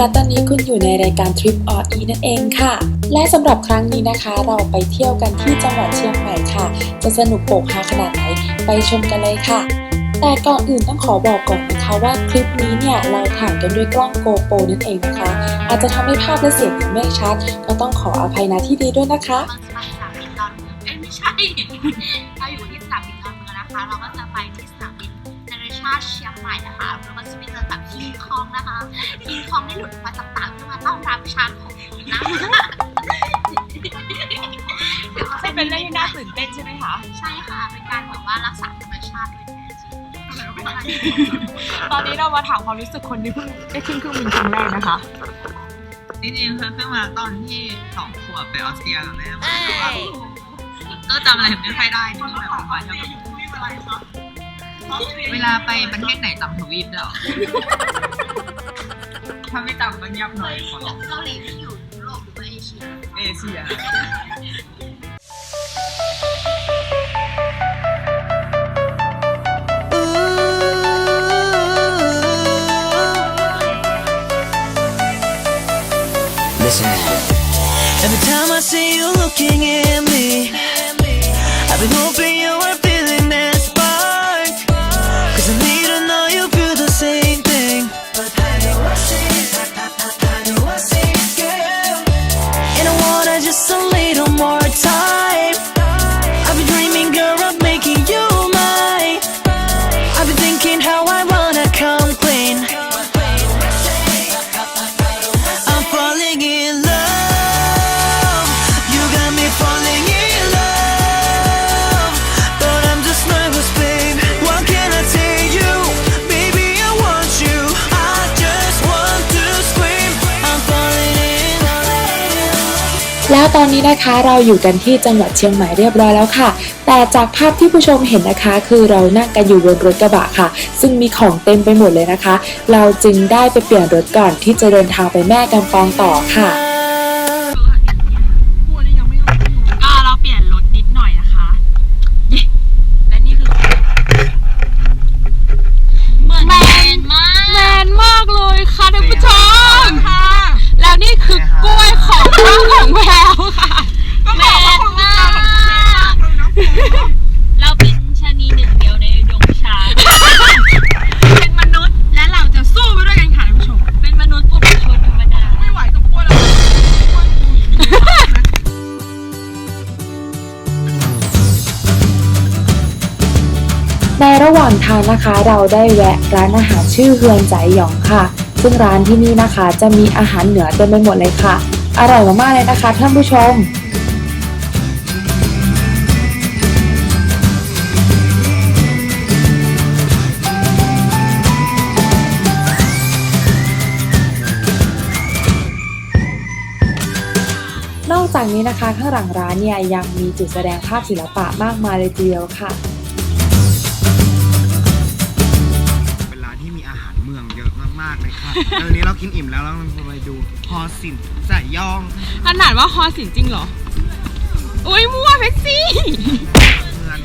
และตอนนี้คุณอยู่ในรายการ Trip or E นั่นเองค่ะ และสำหรับครั้งนี้นะคะ เราไปเที่ยวกันที่จังหวัดเชียงใหม่ค่ะ จะสนุกโปกฮาขนาดไหนไปชมกันเลยค่ะ แต่ก่อนอื่นต้องขอบอกก่อนนะคะว่าคลิปนี้เนี่ยเราถ่ายกันด้วยกล้อง GoPro นั่นเองนะคะ อาจจะทำให้ภาพและเสียงไม่ชัด ก็ต้องขออภัยนะที่ดีด้วยนะคะไปสนามบินดอนเอ้ยไม่ใช่เราอยู่ที่สนามบินดอนเมืองนะคะ เราก็จะไปที่ามบินนานาชาติเชียงใหม่นะคะแล้วก็จะไปเจอกับคิงคองนะคะคิงคองได้หลุดมาจากต่างเพื่อมาต้อนรับชาติของคุณนะซึ่งเป็นเรื่องที่น่าตื่นเต้นใช่ไหมคะใช่ค่ะ เป็นการแบบว่ารักษาธรรมชาติโดยแท้จริงตอนนี้เรามาถามความรู้สึกคนที่เพิ่งได้ขึ้นเครื่องบินครั้งแรกนะคะจริงๆเคยขึ้นมาตอนที่สองขวบไปออสเตรียกับแม่มาแต่ว่าก็จำอะไรไม่ค่อยได้นี่แบบว่า เวลาไปประเทศไหนจำทวีปได้หรอ ถ้าไม่จำก็เงียบหน่อยขอร้องเกาหลีที่อยู่ยุโรปหรือว่าเอเชียเอเชีย Listen. Every time I see you looking at me, I've been hoping ตอนนี้นะคะเราอยู่กันที่จังหวัดเชียงใหม่เรียบร้อยแล้วค่ะ แต่จากภาพที่ผู้ชมเห็นนะคะ คือเรานั่งกันอยู่บนรถกระบะค่ะ ซึ่งมีของเต็มไปหมดเลยนะคะ เราจึงได้ไปเปลี่ยนรถก่อนที่จะเดินทางไปแม่กำปองต่อค่ะ ทางนะคะเราได้แวะร้านอาหารชื่อเฮือนใจหยองค่ะ ซึ่งร้านที่นี่นะคะจะมีอาหารเหนือเต็มไปหมดเลยค่ะ อร่อยมากๆเลยนะคะท่านผู้ชมนอกจากนี้นะคะข้างหลังร้านเนี่ยยังมีจุดแสดงภาพศิลปะมากมายเลยทีเดียวค่ะ มากๆเลยค่ะแล้ววันนี้เรากินอิ่มแล้วเราไปดูฮอสินสายย่องขนาดว่าฮอสินจริงเหรอ อุ้ยมั่วเพชรซี่เมือง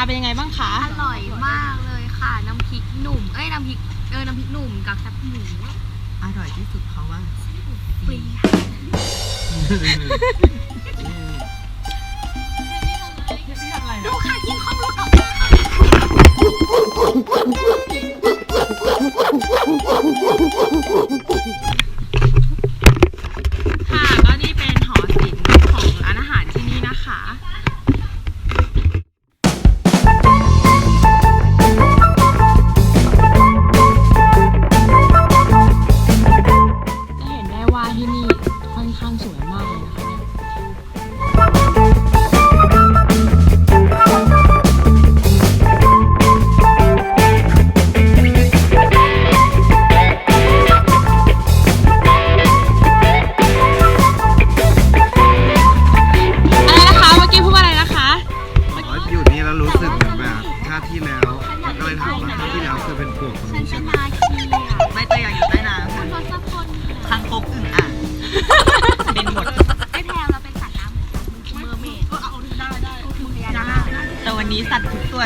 มื้อที่ผ่านมาเป็นยังไงบ้างคะอร่อยมากเลยค่ะ น้ำพริกหนุ่ม เอ้ย น้ำพริก เออ น้ำพริกหนุ่มกับแคบหมูอร่อยที่สุดเพราะว่าฟรีดูค่ะกินข้าวรถออกค่ะ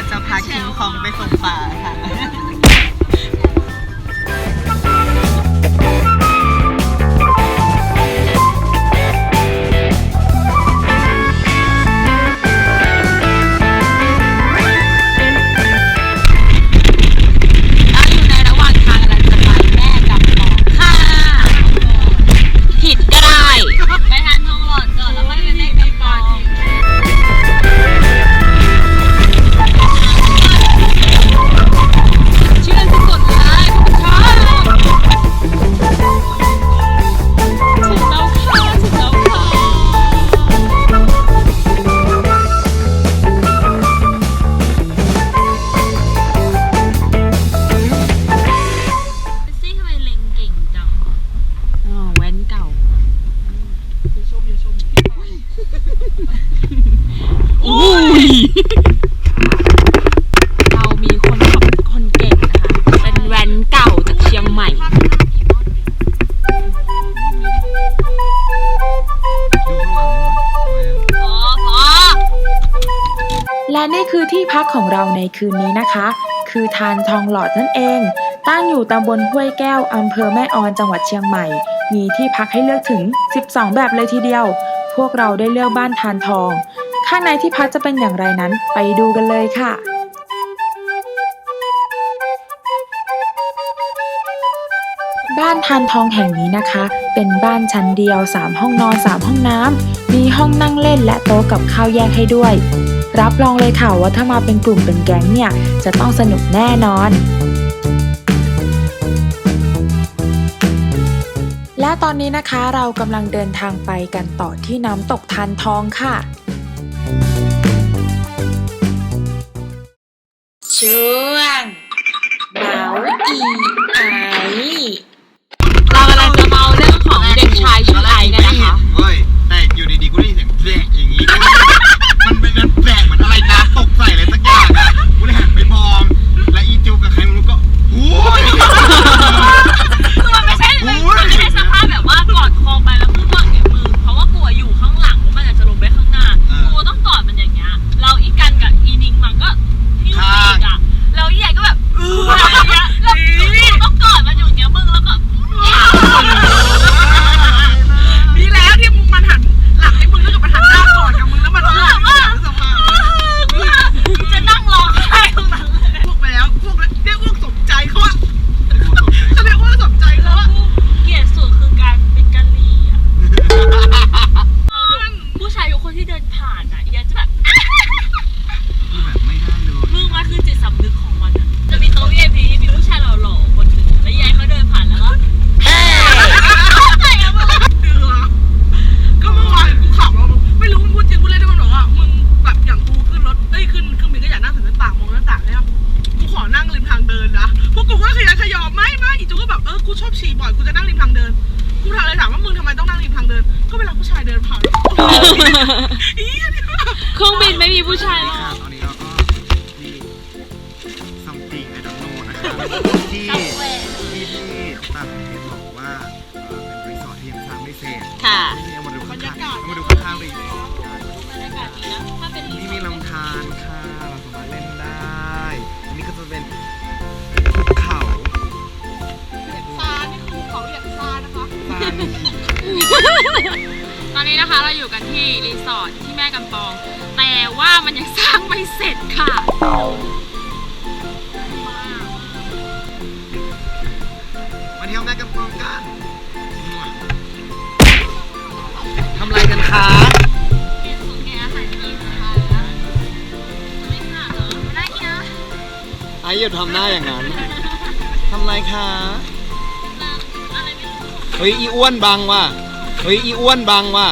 จจะพาคิมคองไปส่งป่าค่ะ อุ้ย เรามีคนขับคนเก่งนะคะ เป็นแว่นเก่าจากเชียงใหม่ ดูข้างหลังหน่อยพอพอและนี่คือที่พักของเราในคืนนี้นะคะ คือทานทองหลอดนั่นเอง ตั้งอยู่ตำบลห้วยแก้วอำเภอแม่ออนจังหวัดเชียงใหม่ มีที่พักให้เลือกถึง 12 แบบเลยทีเดียว พวกเราได้เลือกบ้านทานทอง ข้างในที่พักจะเป็นอย่างไรนั้นไปดูกันเลยค่ะบ้านทานทองแห่งนี้นะคะ เป็นบ้านชั้นเดียว 3 ห้องนอน 3 ห้องน้ำ มีห้องนั่งเล่นและโต๊ะกับข้าวแยกให้ด้วย รับรองเลยค่ะว่าถ้ามาเป็นกลุ่มเป็นแก๊งเนี่ย จะต้องสนุกแน่นอน และตอนนี้นะคะเรากำลังเดินทางไปกันต่อที่น้ำตกทานทองค่ะช่ว รื่องบินไม่มีผู้ชายหรอกค่ะตอนนี้เราก็ที่ซัมติงไอดอนโนนะครับที่ที่ที่ต่างประเทศบอกว่าเอ่อเป็นรีสอร์ทที่ยังสร้างไม่เสร็จค่ะนี่เอามาดูข้างๆเอามาดูข้างๆรีสอร์ทกันบรรยากาศดีนะถ้าเป็นนี่มีลำธารค่ะเราสามารถเล่นได้อันนี้ก็จะเป็นภูเขาซานี่คือภูเขาเหยียดซานะคะซาน ตอนนี้นะคะเราอยู่กันที่รีสอร์ทที่แม่กำปอง แต่ว่ามันยังสร้างไม่เสร็จค่ะมาเที่ยวแม่กำปองกันทำอะไรกันคะเปลี่ยนสูตรแกอาหารกินนะคะไม่ขาดเหรอไม่ได้กินนะไอ้อย่าทำหน้าอย่างนั้นทำอะไรคะอะไรไม่รู้เฮ้ยอีอ้วนบังว่ะเฮ้ยอีอ้วนบังว่ะ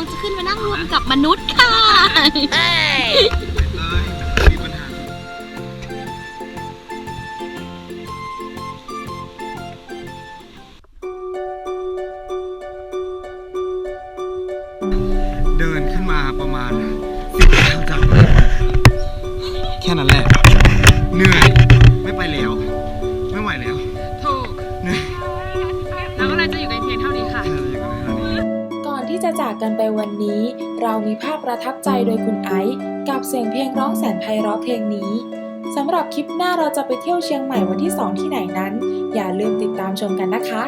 องจะขึ้นมานั่งรวมกับมนุษย์ค่ะเดินขึ้นมาประมาณสิบก้าจากแค่นั้นแหละ เหนื่อย จะจากกันไปวันนี้ เรามีภาพประทับใจโดยคุณไอซ์กับเสียงเพลงร้องแสนไพเราะเพลงนี้สำหรับคลิปหน้าเราจะไปเที่ยวเชียงใหม่วันที่ 2 ที่ไหนนั้น อย่าลืมติดตามชมกันนะคะ